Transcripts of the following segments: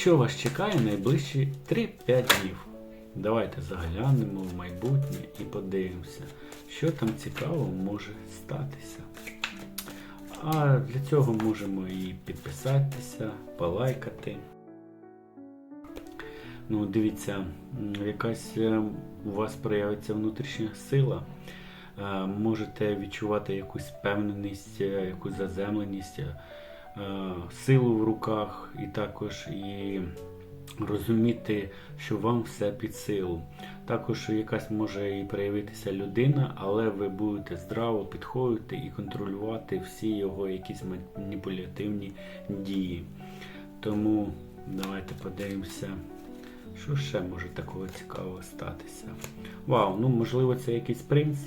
Що вас чекає найближчі 3-5 днів? Давайте заглянемо в майбутнє і подивимося, що там цікаво може статися. А для цього можемо і підписатися, полайкати. Ну, дивіться, якась е, у вас проявиться внутрішня сила. Е, Можете відчувати якусь впевненість, е, якусь заземленість, силу в руках, і також і розуміти, що вам все під силу. Також якась може і проявитися людина, але ви будете здраво підходити і контролювати всі його якісь маніпулятивні дії. Тому давайте подивимося, що ще може такого цікавого статися. Вау, ну можливо, це якийсь принц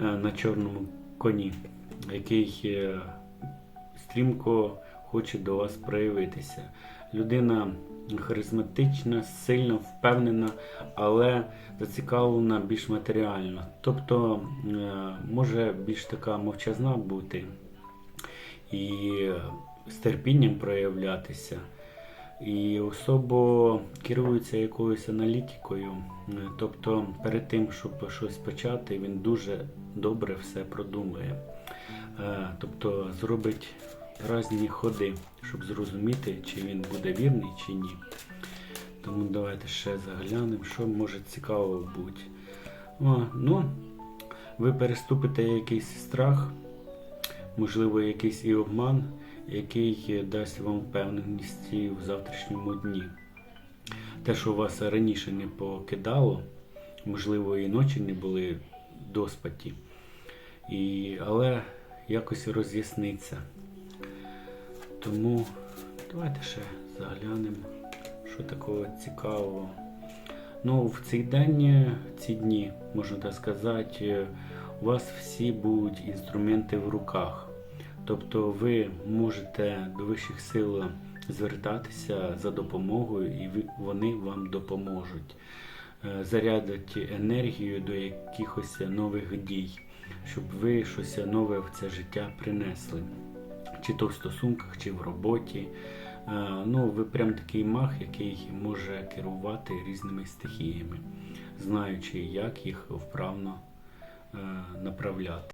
е, на чорному коні, який е, стрімко хоче до вас проявитися. Людина харизматична, сильна, впевнена, але зацікавлена більш матеріально. Тобто е, може більш така мовчазна бути і з терпінням проявлятися. І особо керується якоюсь аналітикою. Е, Тобто перед тим, щоб щось почати, він дуже добре все продумує. Е, Тобто зробить різні ходи, щоб зрозуміти, чи він буде вірний, чи ні. Тому давайте ще заглянемо, що може цікаво бути. О, ну, ви переступите якийсь страх, можливо, якийсь і обман, який дасть вам впевненість в завтрашньому дні. Те, що вас раніше не покидало, можливо, і ночі не були доспаті, і, але якось роз'ясниться. Тому давайте ще заглянемо, що такого цікавого. Ну, в цей день, ці дні, можна так сказати, у вас всі будуть інструменти в руках. Тобто ви можете до вищих сил звертатися за допомогою, і вони вам допоможуть. Е, Зарядять енергію до якихось нових дій, щоб ви щось нове в це життя принесли чи то в стосунках, чи в роботі. Е, Ну, ви прям такий маг, який може керувати різними стихіями, знаючи, як їх вправно е, направляти.